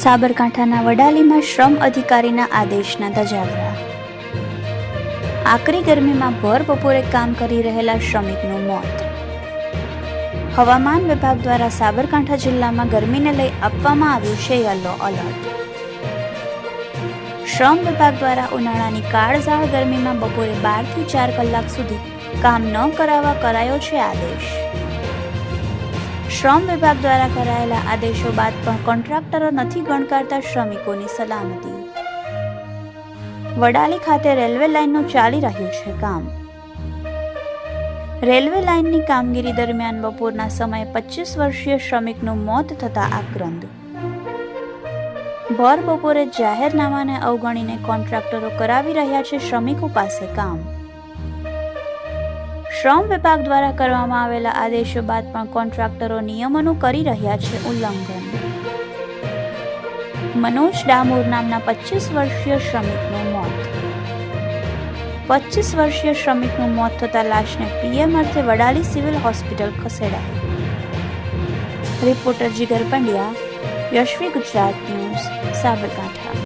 સાબરકાંઠાના વડાલીમાં શ્રમ અધિકારીના આદેશના ધજાગરા આકરી ગરમીમાં ભર બપોરે કામ કરી રહેલા શ્રમિકનું મોત. હવામાન વિભાગ દ્વારા સાબરકાંઠા જિલ્લામાં ગરમીને લઈ આપવામાં આવ્યું છે યલો એલર્ટ શ્રમ વિભાગ દ્વારા ઉનાળાની કાળઝાળ ગરમીમાં બપોરે બારથી ચાર કલાક સુધી કામ ન કરાવવા કરાયો છે આદેશ. શ્રમ વિભાગ દ્વારા કરાયેલા આદેશો બાદ પણ કોન્ટ્રાક્ટરો નથી ગણકારતા શ્રમિકોની સલામતી. વડાલી ખાતે રેલવે લાઇનનું ચાલી રહ્યું છે કામ. રેલવે લાઇનની કામગીરી દરમિયાન બપોરના સમયે પચીસ વર્ષીય શ્રમિકનું મોત થતા આક્રંદ. ભર બપોરે જાહેરનામાને અવગણીને કોન્ટ્રાક્ટરો કરાવી રહ્યા છે શ્રમિકો પાસે કામ. શ્રમ વિભાગ દ્વારા કરવામાં આવેલા આદેશો બાદ પણ કોન્ટ્રાક્ટરો નિયમોનું કરી રહ્યા છે ઉલ્લંઘન. મનોજ ડામોર નામના પચીસ વર્ષીય શ્રમિકનું મોત. પચીસ વર્ષીય શ્રમિકનું મોત થતા લાશને પીએમ અર્થે વડાલી સિવિલ હોસ્પિટલ ખસેડાઈ રિપોર્ટર જીગર પંડ્યા, યશવી ગુજરાત ન્યૂઝ, સાબરકાંઠા.